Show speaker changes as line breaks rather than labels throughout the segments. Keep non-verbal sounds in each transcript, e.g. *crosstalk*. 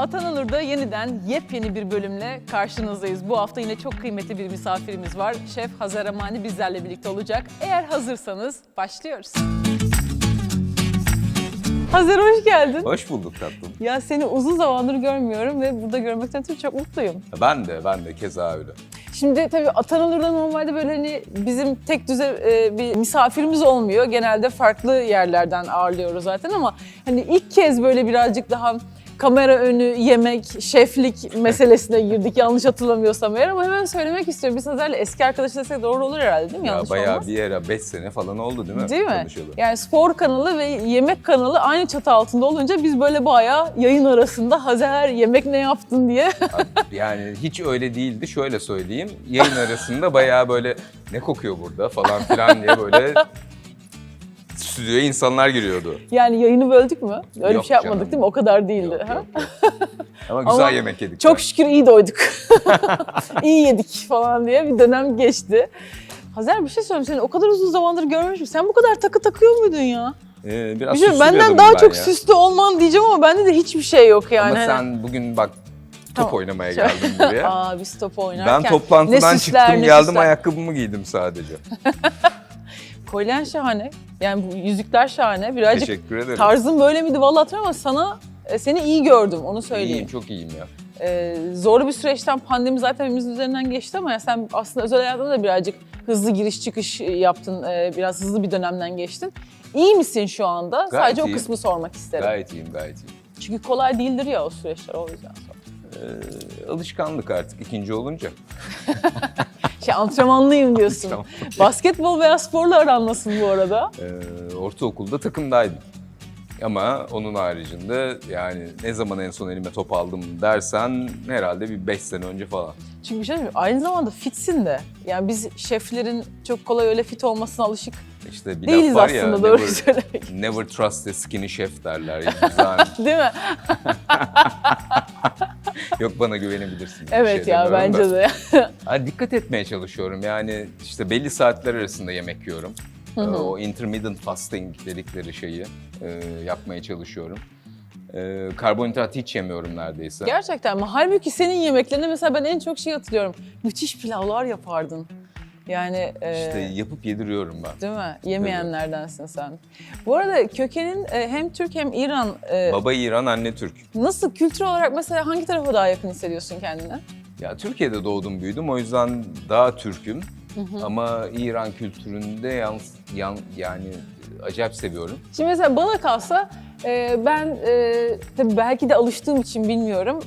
Atanılır'da yeniden yepyeni bir bölümle karşınızdayız. Bu hafta yine çok kıymetli bir misafirimiz var. Şef Hazar Amani bizlerle birlikte olacak. Eğer hazırsanız başlıyoruz. Hazar hoş geldin.
Hoş bulduk tatlım.
Ya seni uzun zamandır görmüyorum ve burada görmekten ötürü çok mutluyum.
Ben de, ben de keza öyle.
Şimdi tabii Atanılır'da normalde böyle hani bizim tek düze e, bir misafirimiz olmuyor. Genelde farklı yerlerden ağırlıyoruz zaten ama hani ilk kez böyle birazcık daha kamera önü, yemek, şeflik meselesine girdik yanlış hatırlamıyorsam eğer ama hemen söylemek istiyorum. Biz Hazar'la eski arkadaş desek doğru olur herhalde değil mi?
Ya
Yanlış
bayağı
olmaz.
bir yere 5 sene falan oldu değil mi?
Değil mi? Yani spor kanalı ve yemek kanalı aynı çatı altında olunca biz böyle bayağı yayın arasında Hazer yemek ne yaptın diye
Yani hiç öyle değildi. Şöyle söyleyeyim. Yayın arasında bayağı böyle ne kokuyor burada falan filan diye böyle *laughs* stüdyoya insanlar giriyordu.
yani yayını böldük mü? Öyle
Yok
bir şey yapmadık
canım.
değil mi? O kadar değildi.
Yok,
ha?
yok, yok. *laughs* Ama güzel
Ama
yemek yedik.
Çok
ya.
şükür iyi doyduk. *laughs* iyi yedik falan diye bir dönem geçti. Hazer bir şey söyleyeyim seni o kadar uzun zamandır görmemişim. Sen bu kadar takı takıyor muydun ya?
Ee, biraz
Bir şey, benden daha
ben
çok
ya.
süslü olman diyeceğim ama bende de hiçbir şey yok yani.
Ama
Hani-
sen bugün bak top
Tamam.
oynamaya geldin buraya. *laughs*
Aa biz top oynarken.
ben toplantıdan
ne süsler,
çıktım
ne
geldim
süsler.
ayakkabımı giydim sadece.
Kolyen şahane. Yani bu yüzükler şahane. Birazcık
Teşekkür ederim.
tarzın böyle miydi vallahi hatırlamam ama sana e, seni iyi gördüm onu söyleyeyim.
İyiyim, çok iyiyim ya.
Ee, zorlu bir süreçten pandemi zaten hepimizin üzerinden geçti ama ya sen aslında özel hayatında da birazcık hızlı giriş çıkış yaptın. Ee, biraz hızlı bir dönemden geçtin. İyi misin şu anda?
Gayet
Sadece o
iyiyim.
kısmı sormak isterim.
Gayet iyiyim, gayet iyiyim.
Çünkü kolay değildir ya o süreçler o yüzden.
Ee, alışkanlık artık ikinci olunca. *laughs* *laughs*
Şey antrenmanlıyım diyorsun.
Tamam.
Basketbol veya sporla aran nasıl bu arada?
Ee, ortaokulda takımdaydım. Ama onun haricinde yani ne zaman en son elime top aldım dersen herhalde bir 5 sene önce falan.
Çünkü bir şey mi? aynı zamanda fitsin de. Yani biz şeflerin çok kolay öyle fit olmasına alışık
İşte bir
değiliz
laf var ya,
aslında doğru
never,
söylemek.
never trust a skinny chef derler. *laughs* Güzel.
Değil mi? *laughs* *laughs*
Yok bana güvenebilirsin. Bir
Evet
şey
ya
demiyorum da.
bence de. *laughs*
Ha, dikkat etmeye çalışıyorum. Yani işte belli saatler arasında yemek yiyorum. Ee, O intermittent fasting dedikleri şeyi e, yapmaya çalışıyorum. Ee, karbonhidrat hiç yemiyorum neredeyse.
Gerçekten mi? Halbuki senin yemeklerinde mesela ben en çok şey hatırlıyorum. Müthiş pilavlar yapardın. Yani e,
İşte yapıp yediriyorum ben.
değil mi? Yemeyenlerdensin sen. Bu arada kökenin e, hem Türk hem İran. e,
Baba İran, anne Türk.
nasıl kültür olarak mesela hangi tarafa daha yakın hissediyorsun kendini?
Ya Türkiye'de doğdum büyüdüm o yüzden daha Türk'üm. Ama İran kültüründe yalnız yan, yani acayip seviyorum.
Şimdi mesela bana kalsa e, ben e, tabii belki de alıştığım için bilmiyorum.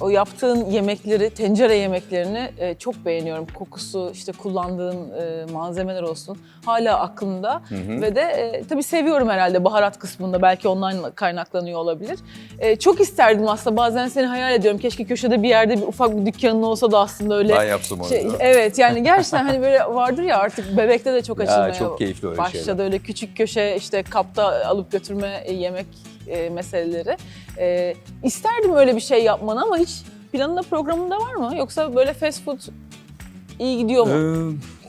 O yaptığın yemekleri, tencere yemeklerini e, çok beğeniyorum. Kokusu, işte kullandığın e, malzemeler olsun hala aklımda.
hı.
Ve de e, tabii seviyorum herhalde baharat kısmında. Belki ondan kaynaklanıyor olabilir. E, çok isterdim aslında. Bazen seni hayal ediyorum. Keşke köşede bir yerde bir ufak bir dükkanın olsa da aslında öyle.
Ben yaptım onu.
Şey,
da.
evet yani gerçekten hani böyle vardır ya artık bebekte de çok
Ya,
açılmaya
çok keyifli öyle
başladı.
şeyler.
Öyle küçük köşe işte kapta alıp götürme e, yemek e, meseleleri. E, isterdim öyle bir şey yapmanı ama hiç planında programında var mı? Yoksa böyle fast food iyi gidiyor mu?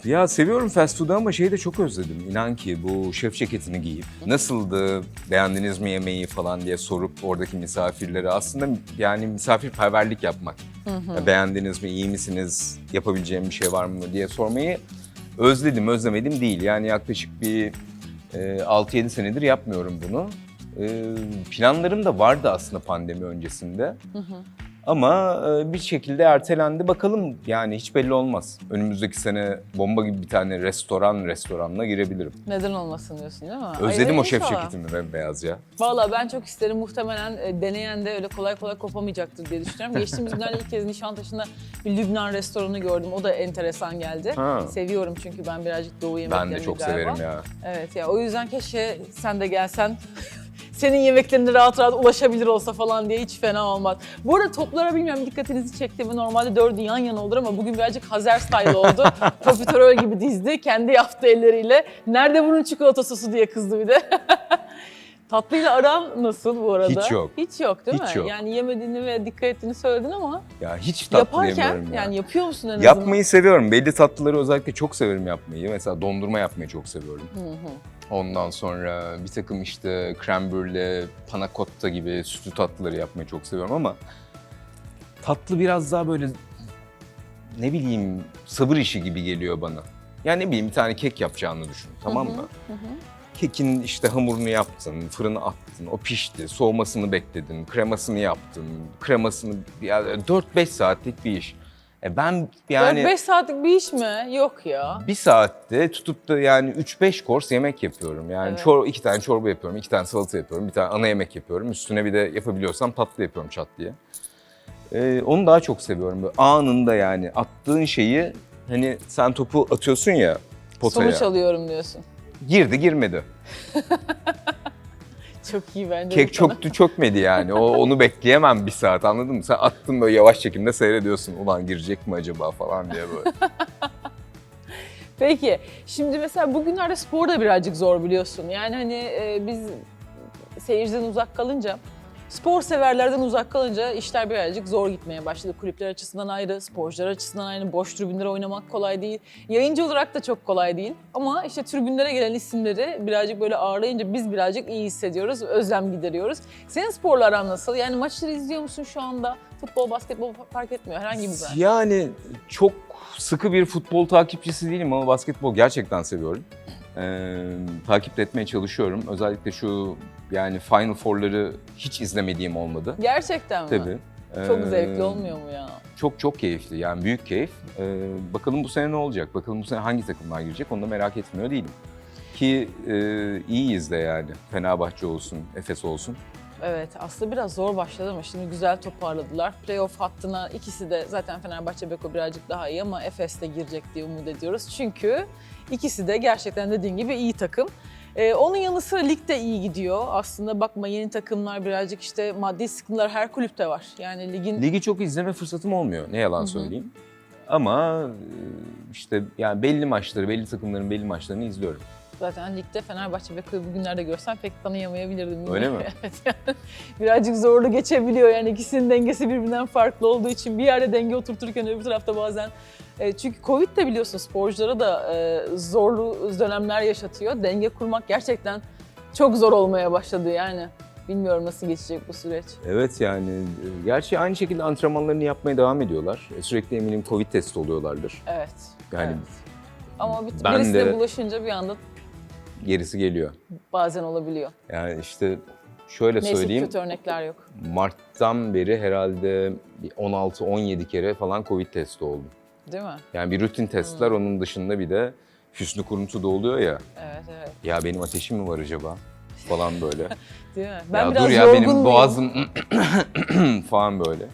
Ee, ya seviyorum fast food'u ama şeyi de çok özledim. İnan ki bu şef ceketini giyip nasıldı, beğendiniz mi yemeği falan diye sorup oradaki misafirlere aslında yani misafirperverlik yapmak. Ya beğendiniz mi, iyi misiniz, yapabileceğim bir şey var mı diye sormayı özledim, özlemedim değil. Yani yaklaşık bir e, 6-7 senedir yapmıyorum bunu. E, planlarım da vardı aslında pandemi öncesinde. Ama e, bir şekilde ertelendi. Bakalım yani hiç belli olmaz. Önümüzdeki sene bomba gibi bir tane restoran restoranla girebilirim.
Neden olmasın diyorsun değil mi?
Özledim
Ay,
o şef
inşallah.
ceketimi bembeyaz ya.
Valla ben çok isterim. Muhtemelen e, deneyen de öyle kolay kolay kopamayacaktır diye düşünüyorum. Geçtiğimiz *laughs* günlerde ilk kez Nişantaşı'nda bir Lübnan restoranı gördüm. O da enteresan geldi.
Ha.
Seviyorum çünkü ben birazcık doğu yemeklerini
Ben de çok
galiba.
severim ya.
Evet ya o yüzden keşke sen de gelsen. Senin yemeklerine rahat rahat ulaşabilir olsa falan diye hiç fena olmaz. Bu arada toplara bilmiyorum dikkatinizi çekti mi? Normalde dördü yan yana olur ama bugün birazcık Hazer style oldu. *laughs* Profiterol gibi dizdi. Kendi yaptığı elleriyle. Nerede bunun çikolata sosu diye kızdı bir de. *laughs* Tatlıyla aran nasıl bu arada?
Hiç yok.
Hiç yok değil
Hiç
mi?
yok.
Yani yemediğini ve dikkat ettiğini söyledin ama
Ya hiç tatlı
yaparken
yemiyorum ya.
yani yapıyor musun en azından?
Yapmayı seviyorum. Belli tatlıları özellikle çok severim yapmayı. Mesela dondurma yapmayı çok seviyorum. Ondan sonra bir takım işte krem brûlée, panna cotta gibi sütlü tatlıları yapmayı çok seviyorum ama tatlı biraz daha böyle ne bileyim sabır işi gibi geliyor bana. Yani ne bileyim bir tane kek yapacağını düşün tamam mı? Kekin işte hamurunu yaptın, fırına attın, o pişti, soğumasını bekledin, kremasını yaptın, kremasını yani 4-5 saatlik bir iş. E ben yani
4-5 saatlik bir iş mi? Yok ya.
bir saatte tutup da yani 3-5 kors yemek yapıyorum. Yani
Evet.
çor iki tane çorba yapıyorum, iki tane salata yapıyorum, bir tane ana yemek yapıyorum. Üstüne bir de yapabiliyorsam tatlı yapıyorum çat diye. Ee, onu daha çok seviyorum. Böyle anında yani attığın şeyi hani sen topu atıyorsun ya potaya.
Sonuç alıyorum diyorsun.
Girdi girmedi. *laughs*
Çok iyi bence.
Kek çöktü çökmedi yani. O, onu bekleyemem bir saat anladın mı? Sen attın böyle yavaş çekimde seyrediyorsun. Ulan girecek mi acaba falan diye böyle. *laughs*
Peki şimdi mesela bugünlerde spor da birazcık zor biliyorsun. Yani hani e, biz seyirciden uzak kalınca, spor severlerden uzak kalınca işler birazcık zor gitmeye başladı. Kulüpler açısından ayrı, sporcular açısından ayrı, boş tribünlere oynamak kolay değil. Yayıncı olarak da çok kolay değil. Ama işte tribünlere gelen isimleri birazcık böyle ağırlayınca biz birazcık iyi hissediyoruz, özlem gideriyoruz. Senin sporla aran nasıl? Yani maçları izliyor musun şu anda? Futbol, basketbol fark etmiyor herhangi bir branş.
Yani çok sıkı bir futbol takipçisi değilim ama basketbol gerçekten seviyorum. Ee, takip etmeye çalışıyorum. Özellikle şu yani Final Four'ları hiç izlemediğim olmadı.
Gerçekten mi?
Tabii.
Çok
Ee,
zevkli olmuyor mu ya?
Çok çok keyifli yani büyük keyif. Ee, bakalım bu sene ne olacak? Bakalım bu sene hangi takımlar girecek? Onu da merak etmiyor değilim. Ki e, iyiyiz de yani. Fenerbahçe olsun, Efes olsun.
Evet aslında biraz zor başladı ama şimdi güzel toparladılar. Playoff hattına ikisi de zaten Fenerbahçe Beko birazcık daha iyi ama Efes de girecek diye umut ediyoruz. Çünkü ikisi de gerçekten dediğin gibi iyi takım. Ee, onun yanı sıra lig de iyi gidiyor. Aslında bakma yeni takımlar birazcık işte maddi sıkıntılar her kulüpte var. Yani ligin
Ligi çok izleme fırsatım olmuyor. Ne yalan söyleyeyim. Ama e, işte yani belli maçları, belli takımların belli maçlarını izliyorum.
Zaten ligde Fenerbahçe Beko'yu bugünlerde görsem pek tanıyamayabilirdim.
Öyle mi? *laughs*
evet yani *laughs* birazcık zorlu geçebiliyor yani ikisinin dengesi birbirinden farklı olduğu için bir yerde denge oturturken öbür tarafta bazen e, çünkü Covid de biliyorsun sporculara da e, zorlu dönemler yaşatıyor. Denge kurmak gerçekten çok zor olmaya başladı yani. Bilmiyorum nasıl geçecek bu süreç.
Evet yani e, gerçi aynı şekilde antrenmanlarını yapmaya devam ediyorlar. Sürekli eminim Covid testi oluyorlardır.
Evet.
Yani
evet. Ama bir,
ben
birisine
de-
bulaşınca bir anda
gerisi geliyor.
bazen olabiliyor.
Yani işte şöyle
Neyse
söyleyeyim.
kötü örnekler yok.
Mart'tan beri herhalde bir 16-17 kere falan Covid testi oldu.
Değil mi?
Yani bir rutin testler
Hmm.
onun dışında bir de hüsnü kuruntu da oluyor ya.
Evet evet.
Ya benim ateşim mi var acaba? Falan böyle. *laughs*
Değil mi? Ben
ya
biraz
dur ya benim boğazım *clears throat* falan böyle.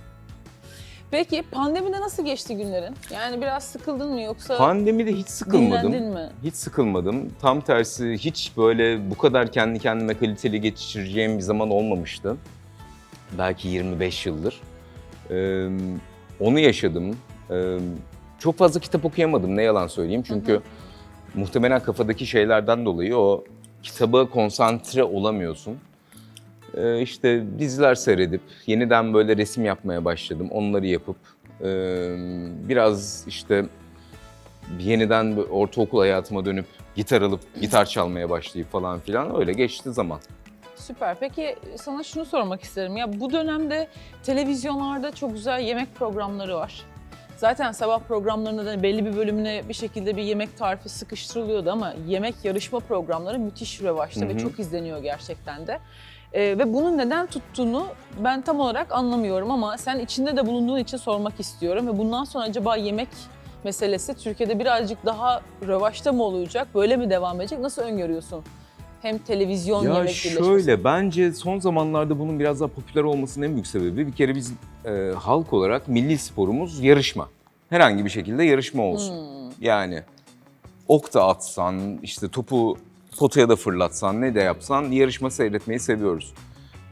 Peki pandemide nasıl geçti günlerin? Yani biraz sıkıldın mı yoksa
Pandemide hiç sıkılmadım.
dinlendin mi?
Hiç sıkılmadım. Tam tersi hiç böyle bu kadar kendi kendime kaliteli geçireceğim bir zaman olmamıştı. Belki 25 yıldır. Ee, onu yaşadım. Ee, çok fazla kitap okuyamadım ne yalan söyleyeyim. Çünkü muhtemelen kafadaki şeylerden dolayı o kitaba konsantre olamıyorsun. Ee, işte diziler seyredip yeniden böyle resim yapmaya başladım. Onları yapıp ee, biraz işte yeniden ortaokul hayatıma dönüp gitar alıp gitar çalmaya başlayıp falan filan öyle geçti zaman.
Süper. Peki sana şunu sormak isterim. Ya bu dönemde televizyonlarda çok güzel yemek programları var. Zaten sabah programlarında da belli bir bölümüne bir şekilde bir yemek tarifi sıkıştırılıyordu ama yemek yarışma programları müthiş revaçta ve çok izleniyor gerçekten de. Ee, ve bunun neden tuttuğunu ben tam olarak anlamıyorum ama sen içinde de bulunduğun için sormak istiyorum ve bundan sonra acaba yemek meselesi Türkiye'de birazcık daha revaçta mı olacak, böyle mi devam edecek? Nasıl öngörüyorsun? Hem televizyon
Ya
yemek birleşmesi.
şöyle bence son zamanlarda bunun biraz daha popüler olmasının en büyük sebebi bir kere biz e, halk olarak milli sporumuz yarışma. Herhangi bir şekilde yarışma olsun.
Hmm.
Yani ok da atsan, işte topu potaya da fırlatsan, ne de yapsan yarışma seyretmeyi seviyoruz.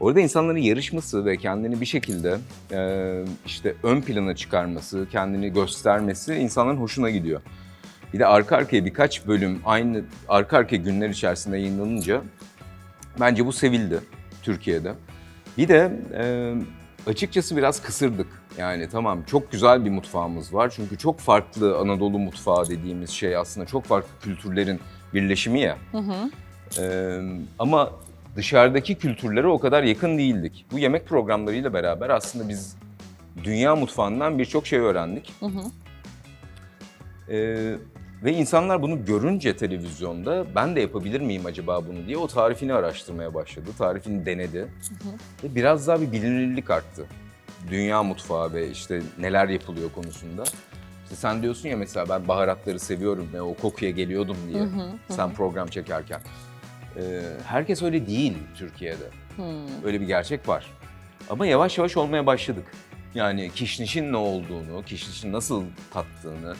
Orada insanların yarışması ve kendini bir şekilde e, işte ön plana çıkarması, kendini göstermesi insanların hoşuna gidiyor. Bir de arka arkaya birkaç bölüm aynı arka arkaya günler içerisinde yayınlanınca bence bu sevildi Türkiye'de. Bir de e, açıkçası biraz kısırdık. Yani tamam çok güzel bir mutfağımız var. Çünkü çok farklı Anadolu mutfağı dediğimiz şey aslında çok farklı kültürlerin birleşimi ya.
Hı hı.
Ee, ama dışarıdaki kültürlere o kadar yakın değildik. Bu yemek programlarıyla beraber aslında biz dünya mutfağından birçok şey öğrendik. Ee, ve insanlar bunu görünce televizyonda ben de yapabilir miyim acaba bunu diye o tarifini araştırmaya başladı. Tarifini denedi. Ve biraz daha bir bilinirlik arttı. Dünya mutfağı ve işte neler yapılıyor konusunda. İşte sen diyorsun ya mesela ben baharatları seviyorum ve o kokuya geliyordum diye sen program çekerken. Ee, herkes öyle değil Türkiye'de. Öyle bir gerçek var. Ama yavaş yavaş olmaya başladık. Yani kişnişin ne olduğunu, kişnişin nasıl tattığını,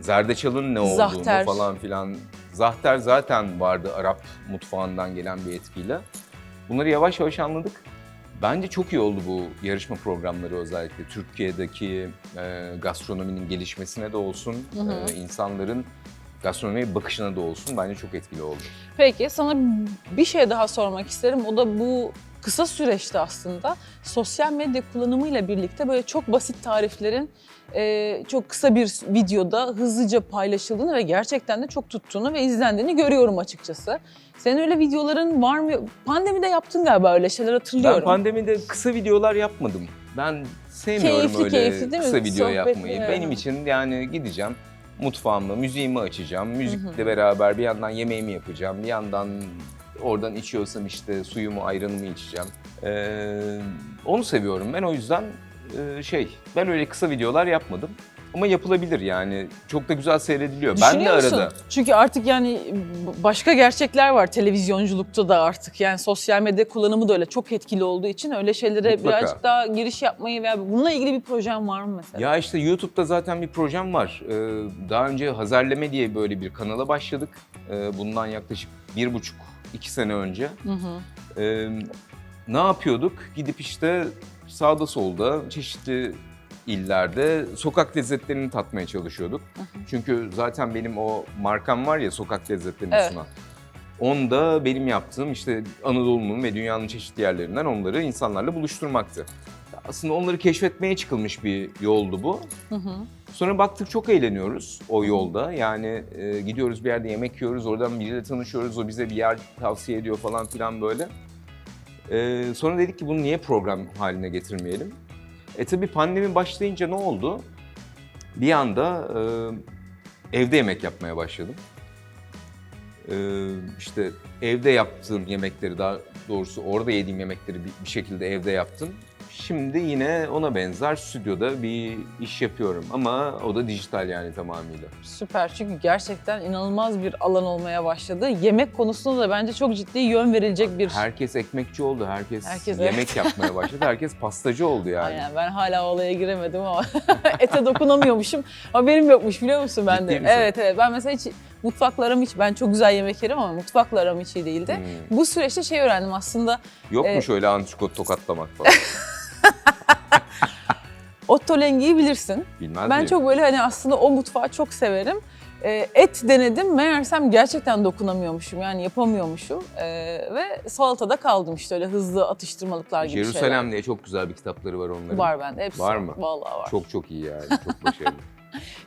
zerdeçalın ne olduğunu
Zahter.
falan filan. Zahter zaten vardı Arap mutfağından gelen bir etkiyle. Bunları yavaş yavaş anladık. Bence çok iyi oldu bu yarışma programları özellikle. Türkiye'deki e, gastronominin gelişmesine de olsun, e, insanların gastronomiye bakışına da olsun bence çok etkili oldu.
Peki sana bir şey daha sormak isterim. O da bu kısa süreçte aslında sosyal medya kullanımıyla birlikte böyle çok basit tariflerin e, çok kısa bir videoda hızlıca paylaşıldığını ve gerçekten de çok tuttuğunu ve izlendiğini görüyorum açıkçası. Senin öyle videoların var mı? Pandemide yaptın galiba öyle şeyler hatırlıyorum.
Ben pandemide kısa videolar yapmadım. Ben sevmiyorum
Keyifli
öyle
keyifli değil mi?
kısa video
Sohbet,
yapmayı.
evet.
Benim için yani gideceğim mutfağımda müziğimi açacağım. Müzikle beraber bir yandan yemeğimi yapacağım. Bir yandan oradan içiyorsam işte suyumu, ayranımı içeceğim. Ee, onu seviyorum ben o yüzden e, şey ben öyle kısa videolar yapmadım. Ama yapılabilir yani. Çok da güzel seyrediliyor. Ben de
Düşünüyor musun?
arada.
Çünkü artık yani başka gerçekler var televizyonculukta da artık. Yani sosyal medya kullanımı da öyle çok etkili olduğu için öyle şeylere
Mutlaka.
birazcık daha giriş yapmayı veya bununla ilgili bir projem var mı mesela?
Ya işte YouTube'da zaten bir projem var. Ee, daha önce Hazerleme diye böyle bir kanala başladık. Ee, bundan yaklaşık bir buçuk, iki sene önce. Ee, ne yapıyorduk? Gidip işte sağda solda çeşitli illerde sokak lezzetlerini tatmaya çalışıyorduk. Çünkü zaten benim o markam var ya sokak lezzetlerini
Evet.
sunan. Onda benim yaptığım işte Anadolu'nun ve dünyanın çeşitli yerlerinden onları insanlarla buluşturmaktı. Aslında onları keşfetmeye çıkılmış bir yoldu bu. Sonra baktık çok eğleniyoruz o yolda. Yani e, gidiyoruz bir yerde yemek yiyoruz, oradan biriyle tanışıyoruz, o bize bir yer tavsiye ediyor falan filan böyle. E, sonra dedik ki bunu niye program haline getirmeyelim? E tabii pandemi başlayınca ne oldu? Bir anda e, evde yemek yapmaya başladım. E, işte evde yaptığım yemekleri daha doğrusu orada yediğim yemekleri bir, bir şekilde evde yaptım. Şimdi yine ona benzer stüdyoda bir iş yapıyorum ama o da dijital yani tamamıyla.
Süper çünkü gerçekten inanılmaz bir alan olmaya başladı. Yemek konusunda da bence çok ciddi yön verilecek bir...
Herkes ekmekçi oldu, herkes,
Herkes,
yemek yapmaya başladı, herkes pastacı oldu yani.
Aynen ben hala olaya giremedim ama *laughs* ete dokunamıyormuşum. Haberim yokmuş biliyor musun ben de?
Ciddi misin?
Evet evet ben mesela hiç mutfaklarım hiç ben çok güzel yemek yerim ama mutfaklarım hiç iyi değildi.
Hmm.
Bu süreçte şey öğrendim aslında
Yok mu
Evet.
şöyle antrikot tokatlamak falan? *laughs* *laughs*
ottolengiyi bilirsin.
Bilmez
Ben
miyim?
çok böyle hani aslında o mutfağı çok severim. Ee, et denedim meğersem gerçekten dokunamıyormuşum yani yapamıyormuşum Ee, ve salatada kaldım işte öyle hızlı atıştırmalıklar gibi
Jerusalem diye çok güzel bir kitapları var onların.
şeyler. Var bende hepsi.
Var mı?
Vallahi var.
Çok çok iyi yani, çok *laughs* başarılı.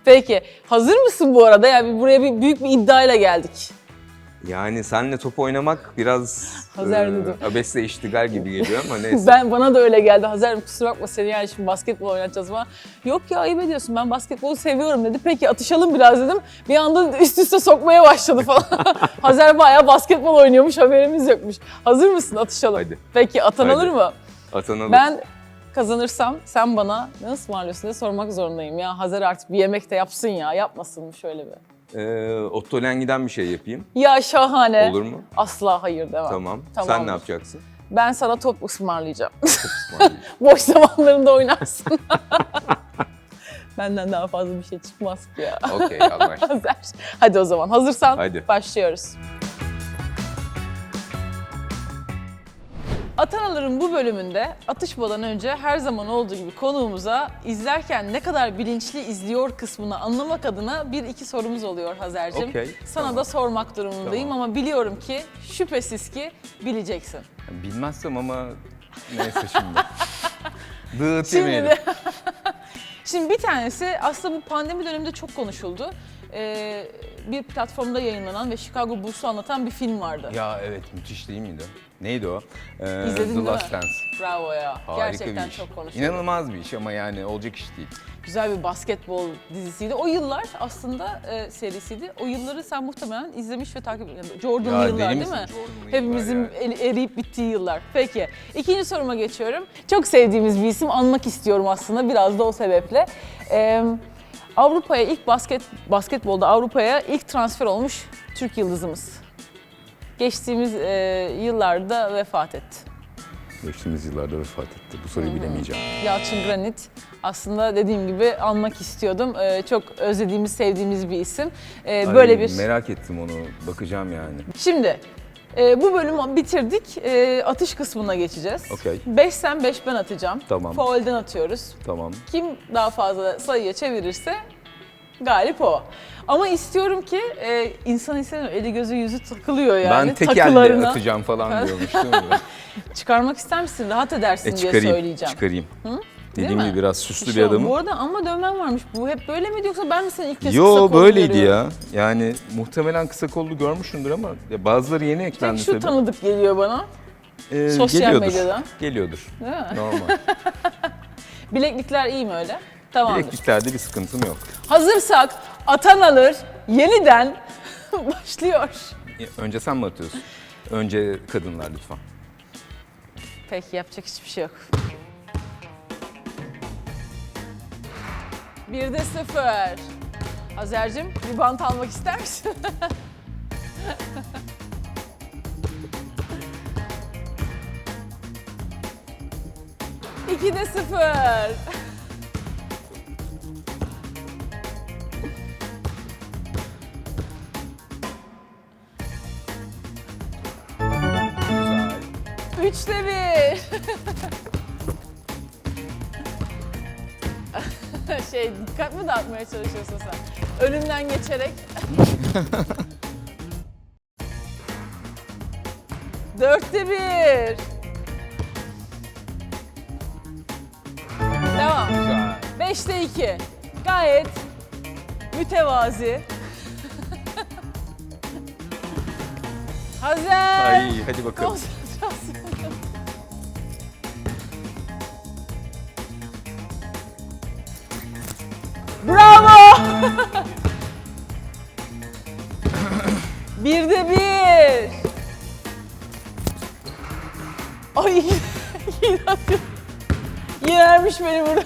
Peki hazır mısın bu arada? Yani buraya bir büyük bir iddiayla geldik.
Yani senle top oynamak biraz
Hazır
e,
dedim.
abesle iştigal gibi geliyor ama *laughs* neyse.
Ben bana da öyle geldi. Hazarım kusura bakma seni yani şimdi basketbol oynatacağız falan. Yok ya ayıp ediyorsun ben basketbolu seviyorum dedi. Peki atışalım biraz dedim. Bir anda üst üste sokmaya başladı falan. *laughs* Hazar bayağı basketbol oynuyormuş haberimiz yokmuş. Hazır mısın atışalım?
Hadi.
Peki atan
Hadi.
alır mı?
Atanalım.
Ben kazanırsam sen bana ne ısmarlıyorsun diye sormak zorundayım. Ya Hazar artık bir yemek de yapsın ya yapmasın mı şöyle bir.
Ee, Ottolengi'den bir şey yapayım.
Ya şahane.
Olur mu?
Asla hayır demem.
Tamam.
Tamamdır.
Sen ne yapacaksın?
Ben sana top ısmarlayacağım. *laughs* Boş zamanlarında oynarsın. *laughs* Benden daha fazla bir şey çıkmaz ki ya.
Okey anlaştık. *laughs*
Hadi o zaman hazırsan
Hadi.
başlıyoruz. Atanaların bu bölümünde atışmadan önce her zaman olduğu gibi konuğumuza izlerken ne kadar bilinçli izliyor kısmını anlamak adına bir iki sorumuz oluyor Hazer'cim.
Okey,
Sana
tamam.
da sormak durumundayım ama biliyorum ki şüphesiz ki bileceksin.
Bilmezsem ama neyse şimdi. *laughs* Dıt
Şimdi
yemeyelim.
de- *laughs* Şimdi bir tanesi aslında bu pandemi döneminde çok konuşuldu. Ee, bir platformda yayınlanan ve Chicago Bulls'u anlatan bir film vardı.
Ya evet müthiş değil miydi? Neydi o? Ee,
İzledin
The
değil mi?
Last Dance.
Bravo ya.
Harika
Gerçekten
bir iş.
çok konuşuldu.
İnanılmaz bir iş ama yani olacak iş değil.
Güzel bir basketbol dizisiydi. O yıllar aslında e, serisiydi. O yılları sen muhtemelen izlemiş ve takip ediyorsun. Jordan'lı
Ya
yıllar değil mi?
Jordan'lı
Hepimizin
yıllar
el- eriyip bittiği yıllar. Peki. ikinci soruma geçiyorum. Çok sevdiğimiz bir isim anmak istiyorum aslında biraz da o sebeple. Ee, Avrupa'ya ilk basket basketbolda Avrupa'ya ilk transfer olmuş Türk yıldızımız. Geçtiğimiz e, yıllarda vefat etti.
Geçtiğimiz yıllarda vefat etti. Bu soruyu bilemeyeceğim.
Yalçın Granit. Aslında dediğim gibi anmak istiyordum. Ee, çok özlediğimiz, sevdiğimiz bir isim. Böyle
Ay,
bir...
Merak ettim onu. Bakacağım yani.
Şimdi e, bu bölümü bitirdik. E, atış kısmına geçeceğiz.
Okey.
5 sen 5 ben atacağım.
Tamam.
Foul'den atıyoruz.
Tamam.
Kim daha fazla sayıya çevirirse galip o. Ama istiyorum ki e, insan istemiyor. Eli gözü yüzü takılıyor yani.
ben tek
Takılarına
atacağım falan *laughs* diyormuştum. ya.
Çıkarmak ister misin? Rahat edersin
e
diye
çıkarayım.
söyleyeceğim.
Çıkarayım.
Değil
Dediğim
mi?
gibi biraz süslü bir
olmaz.
adamım.
Bu arada ama dövmen varmış. Bu hep böyle miydi yoksa ben mi seni ilk kez kısa
Yo
kollu
böyleydi
görüyorum?
ya. Yani muhtemelen kısa kollu görmüşsündür ama ya bazıları yeni
Tek
eklendi
şu
tabii.
tanıdık geliyor bana.
Ee,
sosyal
geliyordur.
medyadan.
Geliyordur.
Değil mi?
Normal. *laughs*
Bileklikler iyi mi öyle? Tamamdır.
Bilekliklerde bir sıkıntım yok.
Hazırsak atan alır yeniden *laughs* başlıyor.
Önce sen mi atıyorsun? Önce kadınlar lütfen.
Peki yapacak hiçbir şey yok. Bir de sıfır. Azer'cim bir bant almak ister misin? *laughs* İki de sıfır. Üçte bir. *laughs* *laughs* şey dikkat mi dağıtmaya çalışıyorsun sen? Önümden geçerek. *laughs* Dörtte bir. Devam.
Güzel.
Beşte iki. Gayet mütevazi. *laughs* Hazır.
Ay hadi bakalım.
Konsantrasyon. *laughs* bir de bir. Ay *laughs* yine atıyor. Yenermiş beni burada. *laughs*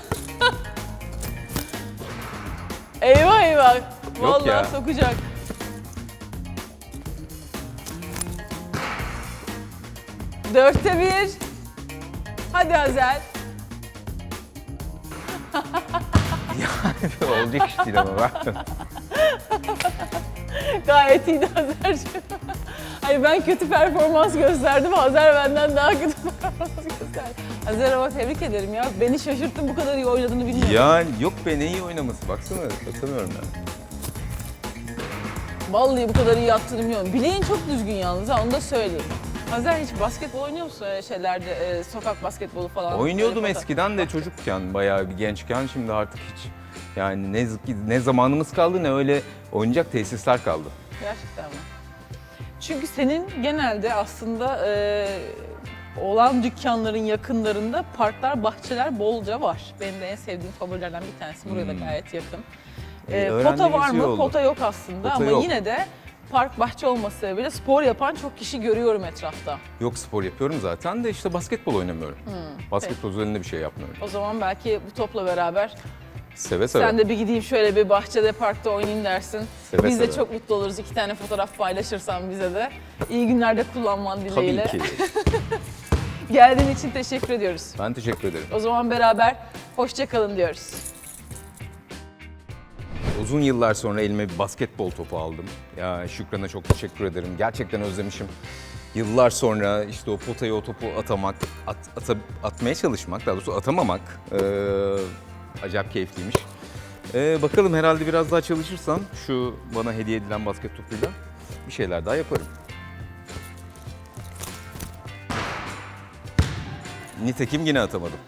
eyvah eyvah. Vallahi
ya.
sokacak. Dörtte bir. Hadi Azel.
Olacak iş değil ama ben. *laughs*
Gayet iyiydi Azer'cim. Hayır ben kötü performans gösterdim. Azer benden daha kötü *laughs* performans gösterdi. Azer ama tebrik ederim ya. Beni şaşırttın bu kadar iyi oynadığını bilmiyorum.
Yani yok be ne iyi oynaması baksana atamıyorum ben.
Vallahi bu kadar iyi attığını bilmiyorum. Bileğin çok düzgün yalnız ha onu da söyleyeyim. Azer hiç basketbol oynuyor musun öyle şeylerde? e, sokak basketbolu falan.
Oynuyordum
Böyle foto-
eskiden de çocukken bayağı bir gençken şimdi artık hiç yani ne, ne zamanımız kaldı ne öyle oynayacak tesisler kaldı.
Gerçekten mi? Çünkü senin genelde aslında e, olan dükkanların yakınlarında parklar, bahçeler bolca var. Benim de en sevdiğim favorilerden bir tanesi. Buraya da gayet yakın. E,
E,
pota var mı?
oldu.
Pota yok aslında
Pota
ama
yok.
yine de park, bahçe olması sebebiyle spor yapan çok kişi görüyorum etrafta.
Yok spor yapıyorum zaten de işte basketbol oynamıyorum.
Hmm,
Basketbol üzerinde bir şey yapmıyorum.
O zaman belki bu topla beraber
Seve seve.
sen de bir gideyim şöyle bir bahçede, parkta oynayayım dersin.
Seve
Biz de
seve.
çok mutlu oluruz. İki tane fotoğraf paylaşırsan bize de. İyi günlerde kullanman dileğiyle.
Tabii ki. *laughs*
Geldiğin için teşekkür ediyoruz.
Ben teşekkür ederim.
O zaman beraber hoşça kalın diyoruz.
Uzun yıllar sonra elime bir basketbol topu aldım. Ya Şükran'a çok teşekkür ederim. Gerçekten özlemişim. Yıllar sonra işte o potaya o topu atamak, at, ata- atmaya çalışmak, daha doğrusu atamamak eee, acayip keyifliymiş. Eee, bakalım herhalde biraz daha çalışırsam şu bana hediye edilen basket topuyla bir şeyler daha yaparım. Nitekim yine atamadım.